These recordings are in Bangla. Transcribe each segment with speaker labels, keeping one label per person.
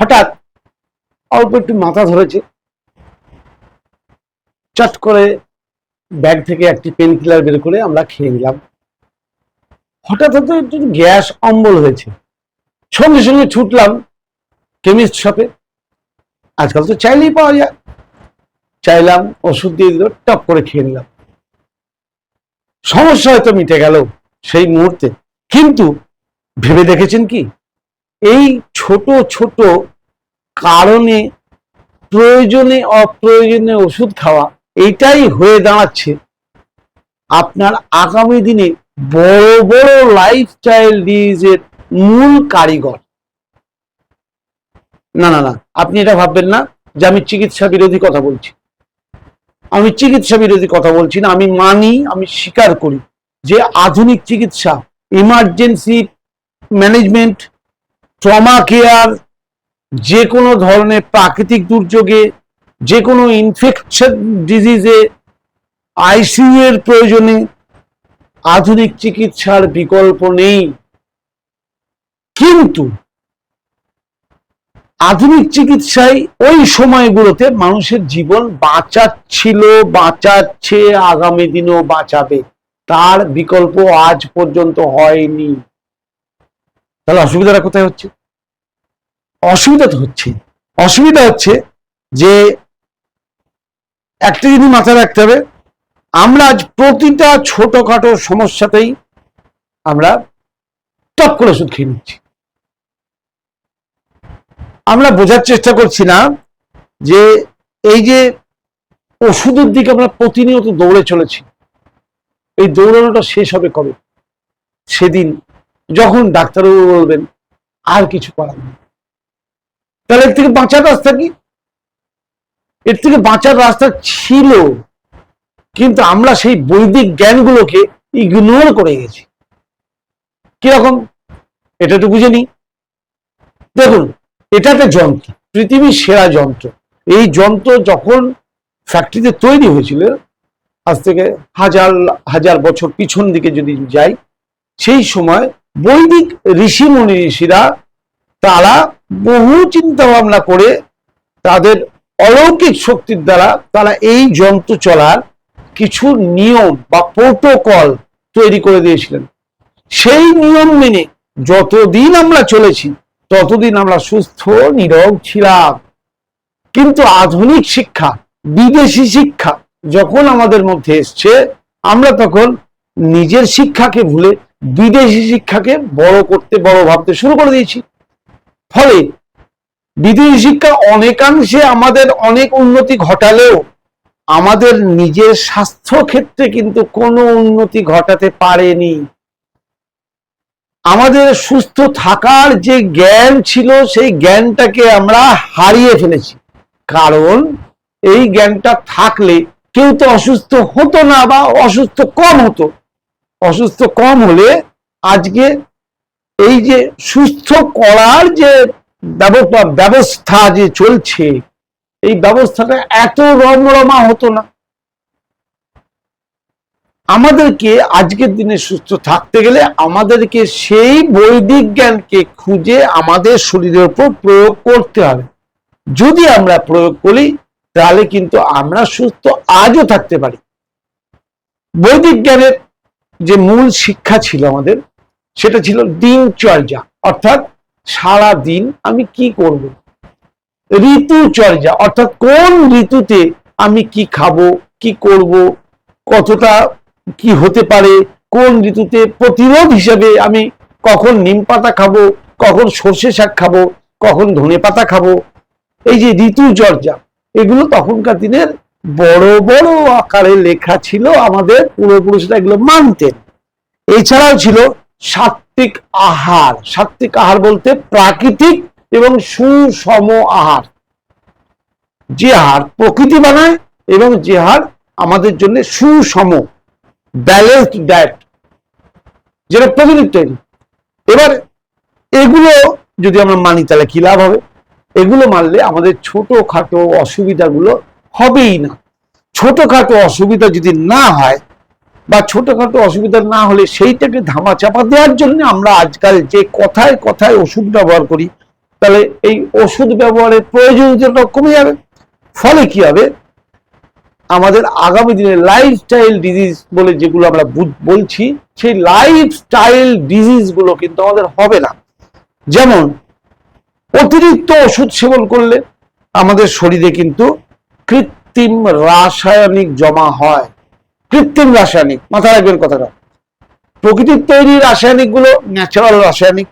Speaker 1: হঠাৎ অল্প একটু মাথা ধরেছে। চট করে ব্যাগ থেকে একটি পেন কিলার বের করে আমরা খেয়ে নিলাম। হঠাৎ হয়তো একটু গ্যাস অম্বল হয়েছে। সঙ্গে সঙ্গে ছুটলাম কেমিস্ট শপে আজকাল তো চাইলেই পাওয়া যায়। চাইলাম, ওষুধ দিয়ে দিল টপ করে খেয়ে নিলাম। সমস্যা হয়তো মিটে গেল সেই মুহূর্তে। কিন্তু ভেবে দেখেছেন কি? এই ছোট ছোট কারণে প্রয়োজনে, অপ্রয়োজনে ওষুধ খাওয়া এটাই হয়ে দাঁড়াচ্ছে। আপনার আগামী দিনে বড় বড় লাইফস্টাইল ডিজিজের মূল কারিগর। না না না, আপনি এটা ভাববেন না যে আমি চিকিৎসা বিরোধী কথা বলছি। আমি চিকিৎসা বিরোধী কথা বলছি না, আমি মানি, আমি স্বীকার করি যে আধুনিক চিকিৎসা ইমার্জেন্সি ম্যানেজমেন্ট ট্রমা কেয়ার যে কোনো ধরনের প্রাকৃতিক দুর্যোগে যে কোনো ইনফেকশন ডিজিজে আইসিইউ এর প্রয়োজনে আধুনিক চিকিৎসার বিকল্প নেই। কিন্তু আধুনিক চিকিৎসায় ওই সময়গুলোতে মানুষের জীবন বাঁচাচ্ছিল, বাঁচাচ্ছে, আগামী দিনেও বাঁচাবে। তার বিকল্প আজ পর্যন্ত হয়নি। তাহলে অসুবিধাটা কোথায় হচ্ছে? অসুবিধা তো হচ্ছে। অসুবিধা হচ্ছে যে একটা জিনিস মাথায় রাখতে হবে, আমরা আজ প্রতিটা ছোটখাটো সমস্যাতেই আমরা টপ করে ওষুধ খেয়ে নিচ্ছি। আমরা বোঝার চেষ্টা করছি না যে এই যে ওষুধের দিকে আমরা প্রতিনিয়ত দৌড়ে চলেছি, এই দৌড়ানোটা শেষ হবে কবে? সেদিন যখন ডাক্তারবাবু বলবেন, আর কিছু করার নেই। তাহলে এর থেকে বাঁচার রাস্তা কি? এর থেকে বাঁচার রাস্তা ছিল, কিন্তু আমরা সেই বৈদিক জ্ঞানগুলোকে ইগনোর করে গেছি। কীরকম? এটা একটু বুঝে নিই। দেখুন এটা একটা যন্ত্র, পৃথিবীর সেরা যন্ত্র। এই যন্ত্র যখন ফ্যাক্টরিতে তৈরি হয়েছিল, আজ থেকে হাজার হাজার বছর পিছন দিকে যদি যাই, সেই সময় বৈদিক ঋষি মুনি ঋষিরা তারা বহু চিন্তা ভাবনা করে তাদের অলৌকিক শক্তির দ্বারা তারা এই যন্ত্র চলার কিছু নিয়ম বা প্রোটোকল তৈরি করে দিয়েছিলেন। সেই নিয়ম মেনে যতদিন আমরা চলেছি, ততদিন আমরা সুস্থ নীরব ছিলাম। কিন্তু আধুনিক শিক্ষা, বিদেশি শিক্ষা যখন আমাদের মধ্যে এসছে, আমরা তখন নিজের শিক্ষাকে ভুলে বিদেশি শিক্ষাকে বড় করতে, বড় ভাবতে শুরু করে দিয়েছি। ফলে বিদেশি শিক্ষা অনেকাংশে আমাদের অনেক উন্নতি ঘটালেও আমাদের নিজের স্বাস্থ্য ক্ষেত্রে কিন্তু কোনো উন্নতি ঘটাতে পারেনি। আমাদের সুস্থ থাকার যে জ্ঞান ছিল, সেই জ্ঞানটাকে আমরা হারিয়ে ফেলেছি। কারণ এই জ্ঞানটা থাকলে কেউ তো অসুস্থ হতো না বা অসুস্থ কম হতো। অসুস্থ কম হলে আজকে এই যে সুস্থ করার যে ব্যব- ব্যবস্থা যে চলছে, এই ব্যবস্থাটা এত রমরমা হতো না। আমাদেরকে আজকের দিনে সুস্থ থাকতে গেলে আমাদেরকে সেই বৈদিক জ্ঞানকে খুঁজে আমাদের শরীরের উপর প্রয়োগ করতে হবে। যদি আমরা প্রয়োগ করি, তাহলে কিন্তু আমরা সুস্থ আজও থাকতে পারি। বৈদিক জ্ঞানের যে মূল শিক্ষা ছিল আমাদের, সেটা ছিল দিনচর্যা অর্থাৎ সারা দিন আমি কি করব? ঋতুচর্যা অর্থাৎ কোন ঋতুতে আমি কি খাব, কি করব, কতটা কি হতে পারে, কোন ঋতুতে প্রতিরোধ হিসেবে আমি কখন নিম পাতা খাব, কখন সর্ষে শাক খাব, কখন ধনে পাতা খাব, এই যে ঋতুচর্যা এগুলো তখনকার দিনের বড় বড় আকারে লেখা ছিল আমাদের পূর্বপুরুষরা এগুলো মানতেন। এছাড়াও ছিল সাত্বিক আহার। সাত্বিক আহার বলতে প্রাকৃতিক এবং সুষম আহার। যে আহার প্রকৃতি বানায় এবং যে আহার আমাদের জন্য সুষম ব্যালেন্সড ডায়েট যেটা তৈরি এবার এগুলো যদি আমরা মানি তাহলে কি লাভ হবে? এগুলো মানলে আমাদের ছোটখাটো অসুবিধাগুলো হবেই না। ছোটখাটো অসুবিধা যদি না হয় বা ছোটখাটো অসুবিধা না হলে সেইটাকে ধামা চাপা দেওয়ার জন্য আমরা আজকাল যে কথায় কথায় ওষুধ ব্যবহার করি, তাহলে এই ওষুধ ব্যবহারের প্রয়োজনীয়তাটা কমে যাবে। ফলে কি হবে? আমাদের আগামী দিনে লাইফস্টাইল ডিজিজ বলে যেগুলো আমরা বলছি, সেই লাইফস্টাইল ডিজিজগুলো কিন্তু আমাদের হবে না। যেমন অতিরিক্ত ওষুধ সেবন করলে আমাদের শরীরে কিন্তু কৃত্রিম রাসায়নিক জমা হয়। কৃত্রিম রাসায়নিক, মাথায় রাখবেন কথাটা। প্রকৃতির তৈরি রাসায়নিকগুলো ন্যাচারাল রাসায়নিক,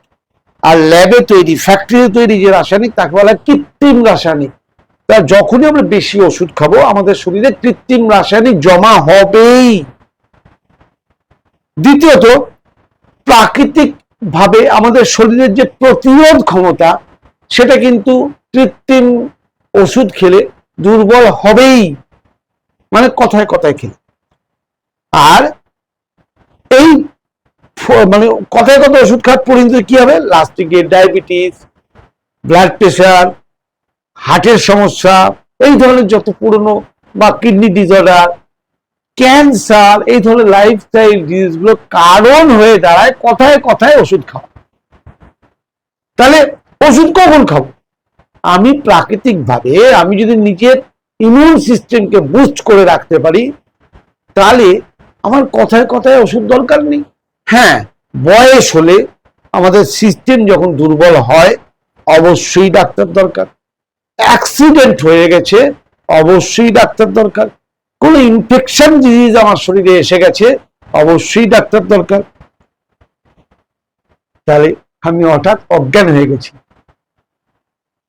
Speaker 1: আর ল্যাবে তৈরি ফ্যাক্টরিতে তৈরি যে রাসায়নিক, তাকে বলা কৃত্রিম রাসায়নিক। তা যখনই আমরা বেশি ওষুধ খাব, আমাদের শরীরে কৃত্রিম রাসায়নিক জমা হবেই। দ্বিতীয়ত প্রাকৃতিক ভাবে আমাদের শরীরের যে প্রতিরোধ ক্ষমতা, সেটা কিন্তু কৃত্রিম ওষুধ খেলে দুর্বল হবেই। মানে কথায় কথায় খেলে। আর এই মানে কথায় কথা ওষুধ খাওয়ার পরিণতি কি হবে? লাস্টে গিয়ে ডায়াবেটিস ব্লাড প্রেশার হার্টের সমস্যা, এই ধরনের যত পুরনো বা কিডনি ডিসঅর্ডার ক্যান্সার এই ধরনের লাইফস্টাইল ডিজিজগুলো কারণ হয়ে দাঁড়ায় কথায় কথায় ওষুধ খাওয়া। তাহলে ওষুধ কখন খাব? আমি প্রাকৃতিক ভাবে আমি যদি নিজের ইমিউন সিস্টেমকে বুস্ট করে রাখতে পারি, তাহলে আমার কথায় কথায় ওষুধ দরকার নেই। হ্যাঁ বয়স হলে আমাদের সিস্টেম যখন দুর্বল হয়, অবশ্যই ডাক্তার দরকার। অ্যাক্সিডেন্ট হয়ে গেছে, অবশ্যই ডাক্তার দরকার। কোনো ইনফেকশন ডিজিজ আমার শরীরে এসে গেছে, অবশ্যই ডাক্তার দরকার। তাহলে আমি হঠাৎ অজ্ঞান হয়ে গেছি।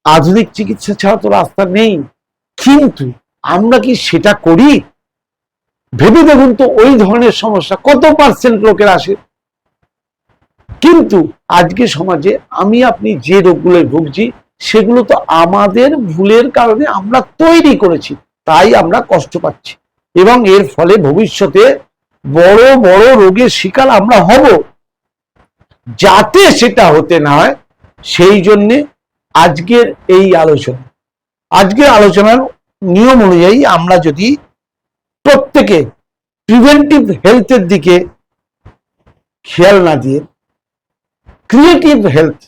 Speaker 1: আধুনিক চিকিৎসা ছাড়া তো রাস্তা নেই। কিন্তু আমরা কি সেটা করি? ভেবে দেখুন তো, ওই ধরনের সমস্যা কত পার্সেন্ট লোকের আসে? কিন্তু আজকে সমাজে আমি, আপনি যে রোগগুলোয় ভুগছি, সেগুলো তো আমাদের ভুলের কারণে আমরা তৈরি করেছি, তাই আমরা কষ্ট পাচ্ছি। এবং এর ফলে ভবিষ্যতে বড় বড় রোগের শিকার আমরা হব। যাতে সেটা হতে না হয়, সেই জন্যে আজকের এই আলোচনা, আজকের আলোচনার নিয়ম অনুযায়ী আমরা যদি প্রত্যেকে প্রিভেন্টিভ হেলথের দিকে খেয়াল না দিয়ে ক্রিয়েটিভ হেলথ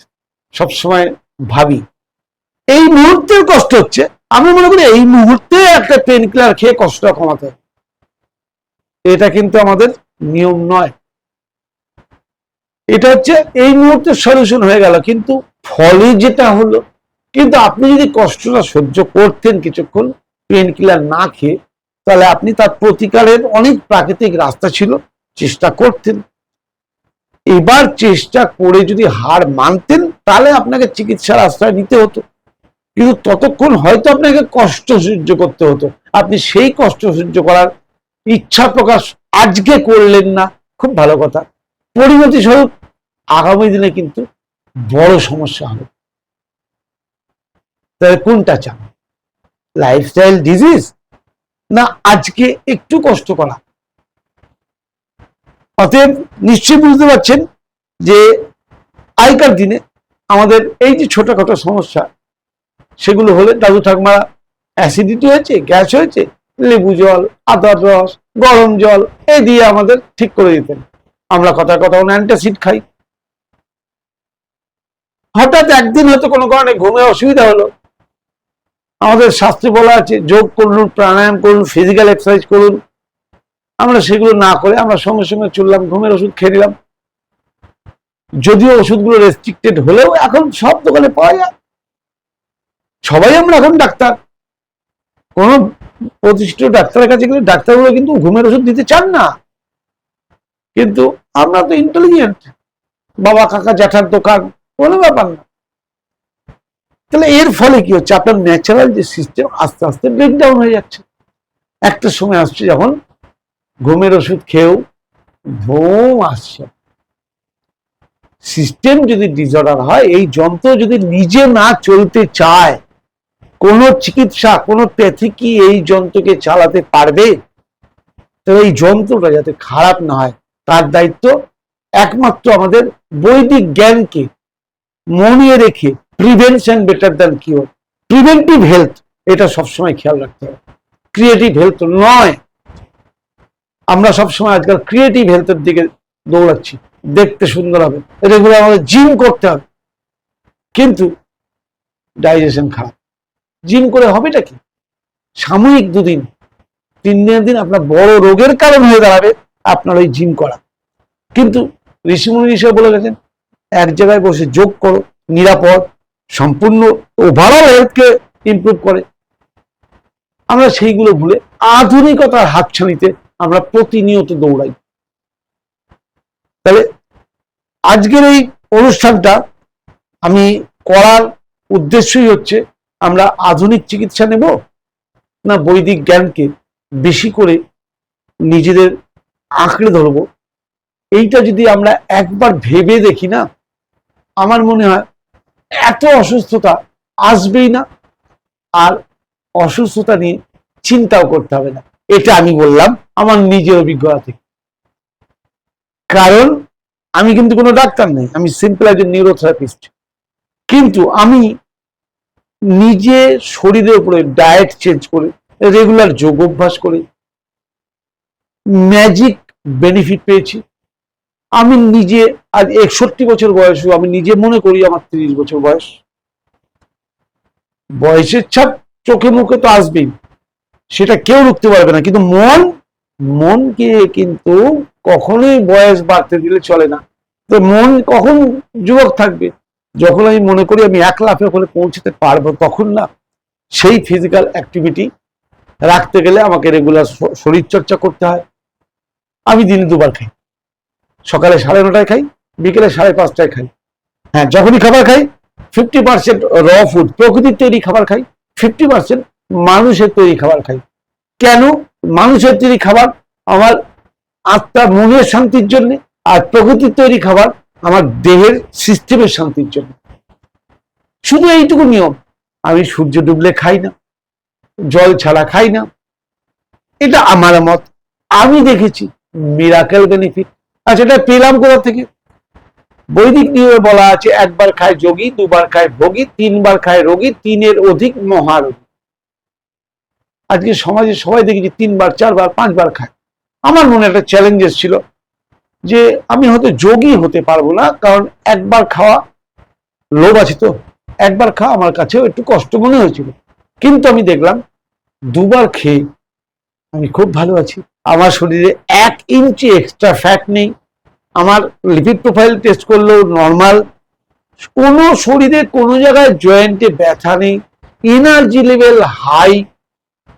Speaker 1: সবসময় ভাবি, এই মুহূর্তের কষ্ট হচ্ছে, আমি মনে করি এই মুহূর্তে একটা পেন কিলার খেয়ে কষ্টটা কমাতে। এটা কিন্তু আমাদের নিয়ম নয় এটা হচ্ছে এই মুহূর্তে সলিউশন হয়ে গেল, কিন্তু ফলে যেটা হলো। কিন্তু আপনি যদি কষ্টটা সহ্য করতেন কিছুক্ষণ পেন কিলার না খেয়ে, তাহলে আপনি তার প্রতিকারের অনেক প্রাকৃতিক রাস্তা ছিল, চেষ্টা করতেন। এবার চেষ্টা করে যদি হার মানতেন, তাহলে আপনাকে চিকিৎসার আশ্রয় নিতে হতো। কিন্তু ততক্ষণ হয়তো আপনাকে কষ্ট সহ্য করতে হতো। আপনি সেই কষ্ট সহ্য করার ইচ্ছা প্রকাশ আজকে করলেন না। খুব ভালো কথা। পরিণতি স্বরূপ আগামী দিনে কিন্তু বড় সমস্যা হবে। তাহলে কোনটা চান? লাইফস্টাইল ডিজিজ না আজকে একটু কষ্ট করা অতএব নিশ্চয়ই বুঝতে পারছেন যে আগেকার দিনে আমাদের এই যে ছোটখাটো সমস্যা, সেগুলো হলে দাদু ঠাকমা অ্যাসিডিটি হয়েছে গ্যাস হয়েছে, লেবু জল, আদার রস, গরম জল এই দিয়ে আমাদের ঠিক করে দিতেন। আমরা কথা কথা অ্যান্টাসিড খাই। হঠাৎ একদিন হয়তো কোনো কারণে ঘুমে অসুবিধা হলো। আমাদের শাস্ত্রে বলা আছে, যোগ করুন, প্রাণায়াম করুন ফিজিক্যাল এক্সারসাইজ করুন। আমরা সেগুলো না করে আমরা সঙ্গে সঙ্গে চললাম, ঘুমের ওষুধ খেয়ে নিলাম। যদিও ওষুধগুলো রেস্ট্রিক্টেড হলেও এখন সব দোকানে পাওয়া যায়। সবাই আমরা এখন ডাক্তার। কোন প্রতিষ্ঠিত ডাক্তারের কাছে গেলে ডাক্তারগুলো কিন্তু ঘুমের ওষুধ দিতে চান না। কিন্তু আমরা তো ইন্টেলিজেন্ট বাবা কাকা জ্যাঠার দোকান কোনো ব্যাপার না। তাহলে এর ফলে কি হচ্ছে? আপনার ন্যাচারাল যে সিস্টেম আস্তে আস্তে ব্রেকডাউন হয়ে যাচ্ছে। একটা সময় আসছে যখন ঘুমের ওষুধ খেয়েও ঘুম আসছে। সিস্টেম যদি ডিসঅর্ডার হয়, এই যন্ত্র যদি নিজে না চলতে চায়, কোন চিকিৎসা, কোন প্যাথি কি এই যন্ত্রকে চালাতে পারবে? তো এই যন্ত্রটা যাতে খারাপ না হয়, তার দায়িত্ব একমাত্র আমাদের বৈদিক জ্ঞানকে মনে রেখে prevention better than cure preventive health এটা সবসময় খেয়াল রাখতে হবে। ক্রিয়েটিভ হেলথ নয়। আমরা সবসময় আজকাল ক্রিয়েটিভ হেলথের দিকে দৌড়াচ্ছি। দেখতে সুন্দর হবে। রেগুলার আমাদের জিম করতে হবে। কিন্তু ডাইজেশন খারাপ। জিম করে হবেটা কি? সাময়িক দুদিন। তিন দিনের দিন আপনার বড় রোগের কারণ হয়ে দাঁড়াবে আপনার ওই জিম করা। কিন্তু ঋষিমুনি হিসেবে বলে গেছেন এক জায়গায় বসে যোগ করো, নিরাপদ, সম্পূর্ণ ওভারঅল হেলথকে ইমপ্রুভ করে। আমরা সেইগুলো ভুলে আধুনিকতার হাতছানিতে আমরা প্রতিনিয়ত দৌড়াই। তাহলে আজকের এই অনুষ্ঠানটা আমি করার উদ্দেশ্যই হচ্ছে, আমরা আধুনিক চিকিৎসা নেব না বৈদিক জ্ঞানকে বেশি করে নিজেদের আঁকড়ে ধরবো? এইটা যদি আমরা একবার ভেবে দেখি না আমার মনে হয় এত অসুস্থতা আসবেই না। আর অসুস্থতা নিয়ে চিন্তাও করতে হবে না। এটা আমি বললাম আমার নিজের অভিজ্ঞতা থেকে। কারণ আমি কিন্তু কোনো ডাক্তার নেই, আমি সিম্পল একজন নিউরোথেরাপিস্ট কিন্তু আমি নিজে শরীরের উপরে ডায়েট চেঞ্জ করে রেগুলার যোগ অভ্যাস করে ম্যাজিক বেনিফিট পেয়েছি। আমি নিজে আজ একষট্টি বছর বয়সও আমি নিজে মনে করি আমার তিরিশ বছর বয়স। বয়সের ছাপ চোখে মুখে তো আসবেই। সেটা কেউ রুখতে পারবে না। কিন্তু মন, মনকে কিন্তু কখনোই বয়স বাড়তে দিলে চলে না। তো মন কখন যুবক থাকবে? যখন আমি মনে করি আমি এক লাফে ওখানে পৌঁছতে পারব তখন না। সেই ফিজিক্যাল অ্যাক্টিভিটি রাখতে গেলে আমাকে রেগুলার শরীর চর্চা করতে হয়। আমি দিনে দুবার খাই। সকালে সাড়ে নটায় খাই, বিকেলে সাড়ে পাঁচটায় খাই। হ্যাঁ যখনই খাবার খাই ফিফটি পার্সেন্ট র ফুড প্রকৃতির তৈরি খাবার খাই ফিফটি পার্সেন্ট মানুষের তৈরি খাবার খাই। কেন? মানুষের তৈরি খাবার আমার আত্মা মনের শান্তির জন্য, আর প্রকৃতির তৈরি খাবার আমার দেহের সিস্টেমের শান্তির জন্য। শুধু এইটুকু নিয়ম, আমি সূর্য ডুবলে খাই না, জল ছাড়া খাই না। এটা আমার মত। আমি দেখেছি মিরাকেল বেনিফিট আচ্ছা এটা পেলাম কোথা থেকে? বৈদিক নিয়মে বলা আছে, একবার খায় যোগী, দুবার খায় ভোগী, তিনবার খায় রোগী, তিনের অধিক মহারোগী। আজকে সমাজে সবাই দেখেছি তিনবার, চারবার, পাঁচবার খায়। আমার মনে একটা চ্যালেঞ্জেস ছিল যে আমি হয়তো যোগী হতে পারব না, কারণ একবার খাওয়া লোভ আছে তো। একবার খাওয়া আমার কাছেও একটু কষ্ট মনে হয়েছিল। কিন্তু আমি দেখলাম দুবার খেয়ে আমি খুব ভালো আছি। আমার শরীরে এক ইঞ্চি এক্সট্রা ফ্যাট নেই। আমার লিপিড প্রোফাইল টেস্ট করলেও নর্মাল কোনো শরীরে কোনো জায়গায় জয়েন্টে ব্যথা নেই। এনার্জি লেভেল হাই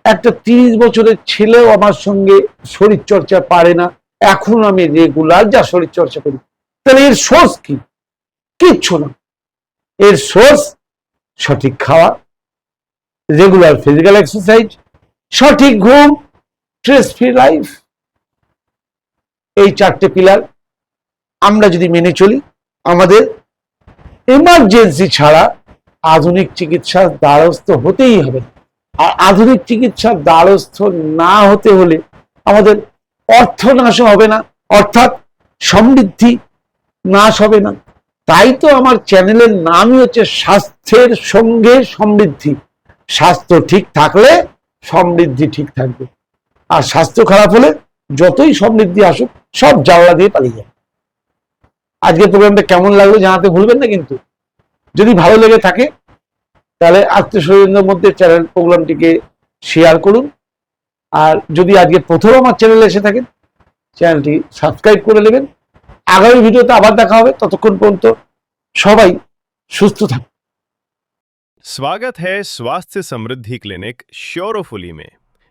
Speaker 1: একটা তিরিশ বছরের ছেলেও আমার সঙ্গে শরীর চর্চা পারে না। এখন আমি রেগুলার যা শরীর চর্চা করি। তাহলে এর সোর্স কি? কিচ্ছু না। এর সোর্স সঠিক খাওয়া রেগুলার ফিজিক্যাল এক্সারসাইজ সঠিক ঘুম স্ট্রেস ফ্রি লাইফ এই চারটে পিলার আমরা যদি মেনে চলি, আমাদের এমার্জেন্সি ছাড়া আধুনিক চিকিৎসার দ্বারস্থ হতেই হবে। আর আধুনিক চিকিৎসার দ্বারস্থ না হতে হলে আমাদের অর্থ নাশ হবে না, অর্থাৎ সমৃদ্ধি নাশ হবে না। তাই তো আমার চ্যানেলের নামই হচ্ছে স্বাস্থ্যের সঙ্গে সমৃদ্ধি। স্বাস্থ্য ঠিক থাকলে সমৃদ্ধি ঠিক থাকবে। আর স্বাস্থ্য খারাপ হলে যতই সমৃদ্ধি আসুক সব জানলা দিয়ে পালিয়ে যাবে আজকের প্রোগ্রামটা কেমন লাগলো জানাতে ভুলবেন না কিন্তু যদি ভালো লেগে থাকে তাহলে আত্মীয় স্বজনদের মধ্যে চ্যানেল প্রোগ্রামটিকে শেয়ার করুন আর যদি আজকে প্রথম আমার চ্যানেলে এসে থাকেন চ্যানেলটি সাবস্ক্রাইব করে নেবেন আগামী ভিডিওতে আবার দেখা হবে ততক্ষণ পর্যন্ত সবাই সুস্থ থাকুন
Speaker 2: स्वागत है स्वास्थ्य समृद्धि क्लिनिक श्योरोफुली में